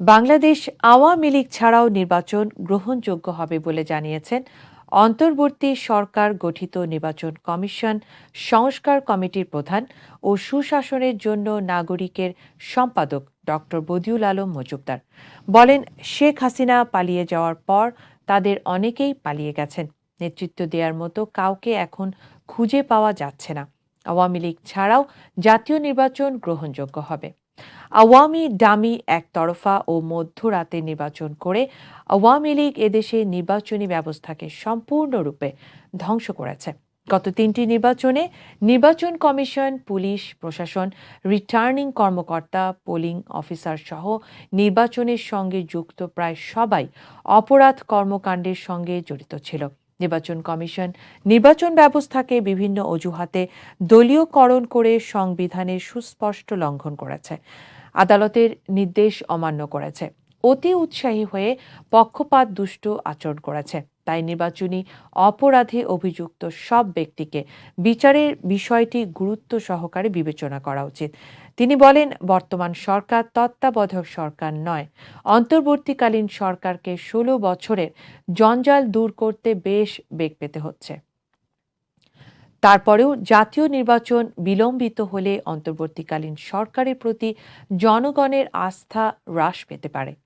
বাংলাদেশ আওয়ামী লীগ ছাড়াও নির্বাচন গ্রহণযোগ্য হবে বলে জানিয়েছেন অন্তর্বর্তী সরকার গঠিত নির্বাচন কমিশন, সংস্কার কমিটির প্রধান ও সুশাসনের জন্য নাগরিকের সম্পাদক ডক্টর বদিউল আলম মজুমদার। বলেন, শেখ হাসিনা পালিয়ে যাওয়ার পর তাদের অনেকেই পালিয়ে গেছেন। নেতৃত্ব দেওয়ার মতো কাউকে এখন খুঁজে পাওয়া যাচ্ছে না। আওয়ামী লীগ ছাড়াও জাতীয় নির্বাচন গ্রহণযোগ্য হবে। আওয়ামী ডামি একতরফা ও মধ্যরাতে নির্বাচন করে আওয়ামী লীগ এদেশে নির্বাচনী ব্যবস্থাকে সম্পূর্ণরূপে ধ্বংস করেছে। গত তিনটি নির্বাচনে নির্বাচন কমিশন, পুলিশ, প্রশাসন, রিটার্নিং কর্মকর্তা, পোলিং অফিসার সহ নির্বাচনের সঙ্গে যুক্ত প্রায় সবাই অপরাধ কর্মকাণ্ডের সঙ্গে জড়িত ছিল। নির্বাচন কমিশন নির্বাচন ব্যবস্থাকে বিভিন্ন অজুহাতে দলীয়করণ করে সংবিধানের সুস্পষ্ট লঙ্ঘন করেছে। আদালতের নির্দেশ অমান্য করেছে। অতি উৎসাহী হয়ে পক্ষপাত দুষ্ট আচরণ করেছে। তাই নির্বাচনী অপরাধে অভিযুক্ত সব ব্যক্তিকে বিচারের বিষয়টি গুরুত্ব সহকারে বিবেচনা করা উচিত। তিনি বলেন, বর্তমান সরকার তত্ত্বাবধায়ক সরকার নয়। অন্তর্বর্তীকালীন সরকারকে ষোলো বছরের জঞ্জাল দূর করতে বেশ বেগ পেতে হচ্ছে। তারপরেও জাতীয় নির্বাচন বিলম্বিত হলে অন্তর্বর্তীকালীন সরকারের প্রতি জনগণের আস্থা হ্রাস পেতে পারে।